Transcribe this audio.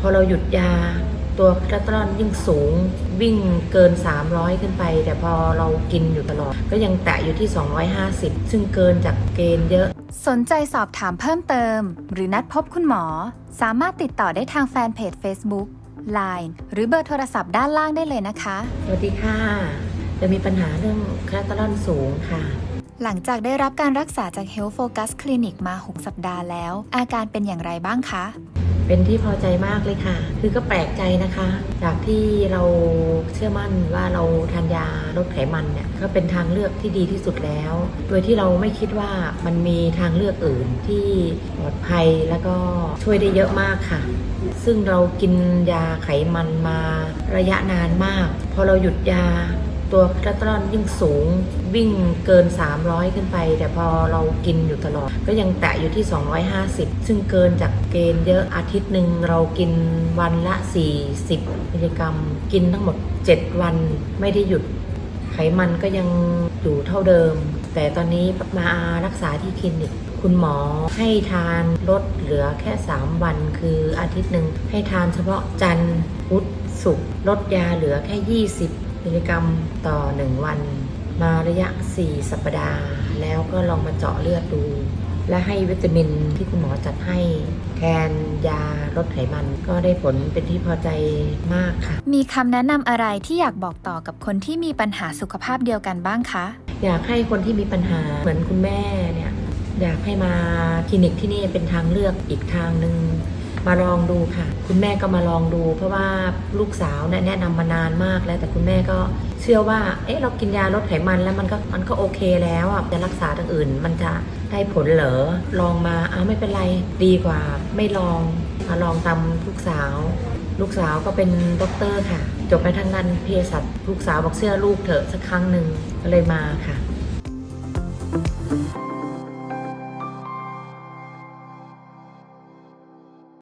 พอเราหยุดยาตัวคอเลสเตอรอลยิ่งสูงวิ่งเกิน 300 ขึ้นไป แต่พอเรากินอยู่ตลอด ก็ยังแตะอยู่ที่ 250 ซึ่งเกินจากเกณฑ์เยอะ สนใจสอบถามเพิ่มเติม หรือนัดพบคุณหมอ สามารถติดต่อได้ทางแฟนเพจ Facebook Line หรือเบอร์โทรศัพท์ด้านล่างได้เลยนะคะ สวัสดีค่ะ จะมีปัญหาเรื่องคอเลสเตอรอลสูงค่ะ หลังจากได้รับการรักษาจาก Health Focus Clinic มา 6 สัปดาห์แล้ว อาการเป็นอย่างไรบ้างคะ เป็นที่พอใจมากเลยค่ะ คือก็แปลกใจนะคะ จากที่เราเชื่อมั่นว่าเราทานยาลดไขมันเนี่ยก็เป็นทางเลือกที่ดีที่สุดแล้ว โดยที่เราไม่คิดว่ามันมีทางเลือกอื่นที่ปลอดภัยแล้วก็ช่วยได้เยอะมากค่ะ ซึ่งเรากินยาไขมันมาระยะนานมาก พอเราหยุดยา ตัวคอเลสเตอรอลยิ่งสูงวิ่งเกิน 300 ขึ้นไป แต่พอเรากินอยู่ตลอด ก็ยังแตะอยู่ที่ 250 ซึ่งเกินจากเกณฑ์เยอะอาทิตย์หนึ่งเรากินวันละ 40 มิลลิกรัม กินทั้งหมด 7 วันไม่ได้หยุดไขมันก็ยังอยู่เท่าเดิม แต่ตอนนี้มารักษาที่คลินิกคุณหมอให้ทานลดเหลือแค่ 3 วัน คืออาทิตย์หนึ่งให้ทานเฉพาะจันทร์พุธศุกร์ลดยาเหลือแค่ 20 มิลลิกรัมต่อ 1 วัน มาระยะ 4 สัปดาห์ แล้วก็ลองมาเจาะเลือดดู และให้วิตามินที่คุณหมอจัดให้แทนยาลดไขมันก็ได้ผลเป็นที่พอใจมากค่ะ มีคำแนะนำอะไรที่อยากบอกต่อกับคนที่มีปัญหาสุขภาพเดียวกันบ้างคะ อยากให้คนที่มีปัญหาเหมือนคุณแม่เนี่ยอยากให้มาคลินิกที่นี่เป็นทางเลือกอีกทางหนึ่ง มาลองดูค่ะ คุณแม่ก็มาลองดู เพราะว่าลูกสาวแนะนำมานานมากแล้ว แต่คุณแม่ก็เชื่อว่า เอ๊ะเรากินยาลดไขมันแล้วมันก็มันก็โอเคแล้วอะจะรักษาทางอื่น มันจะได้ผลเหรอลองมาอ้าไม่เป็นไรดีกว่า ไม่ลองมาลองตามลูกสาว ลูกสาวก็เป็นด็อกเตอร์ค่ะ จบไปทางด้านเภสัชลูกสาวบอกเชื่อลูกเถอะสักครั้งหนึ่งก็เลยมาค่ะ